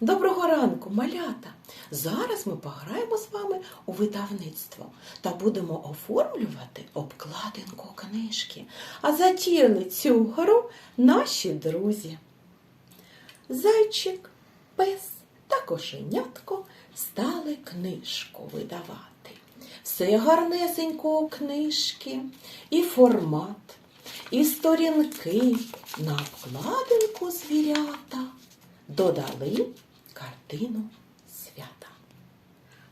Доброго ранку, малята! Зараз ми пограємо з вами у видавництво та будемо оформлювати обкладинку книжки. А затіяли цю гру наші друзі. Зайчик, пес та кошенятко стали книжку видавати. Все гарнесенько у книжки, і формат, і сторінки на обкладинку звірята додали картину свята.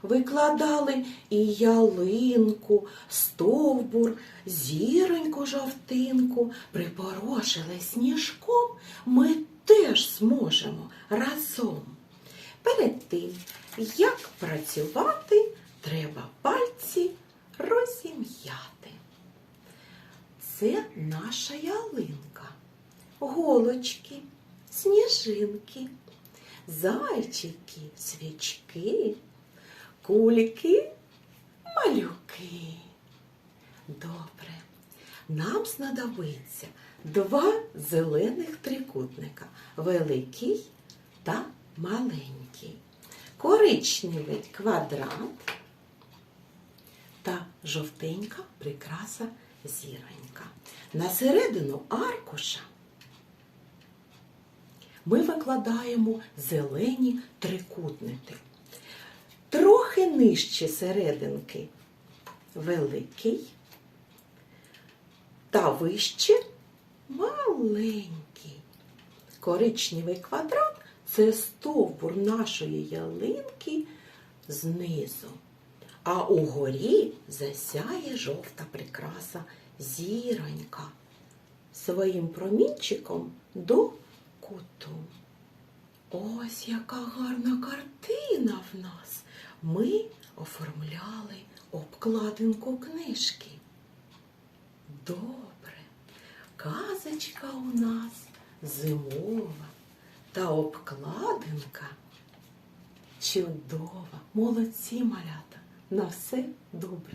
Викладали і ялинку, стовбур, зіроньку жовтинку, припорошили сніжком, ми теж зможемо разом. Перед тим, як працювати, треба пальці розім'яти. Це наша ялинка, голочки, сніжинки, зайчики, свічки, кульки, малюки. Добре, нам знадобиться два зелених трикутника великий та маленький, коричневий квадрат та жовтенька прикраса зіронька. На середину аркуша ми викладаємо зелені трикутники. Трохи нижче серединки великий та вище маленький. Коричневий квадрат це стовбур нашої ялинки знизу. А угорі засяє жовта прикраса зіронька своїм промінчиком до куту. Ось яка гарна картина в нас. Ми оформляли обкладинку книжки. Добре, казочка у нас зимова та обкладинка чудова. Молодці малята. На все добре.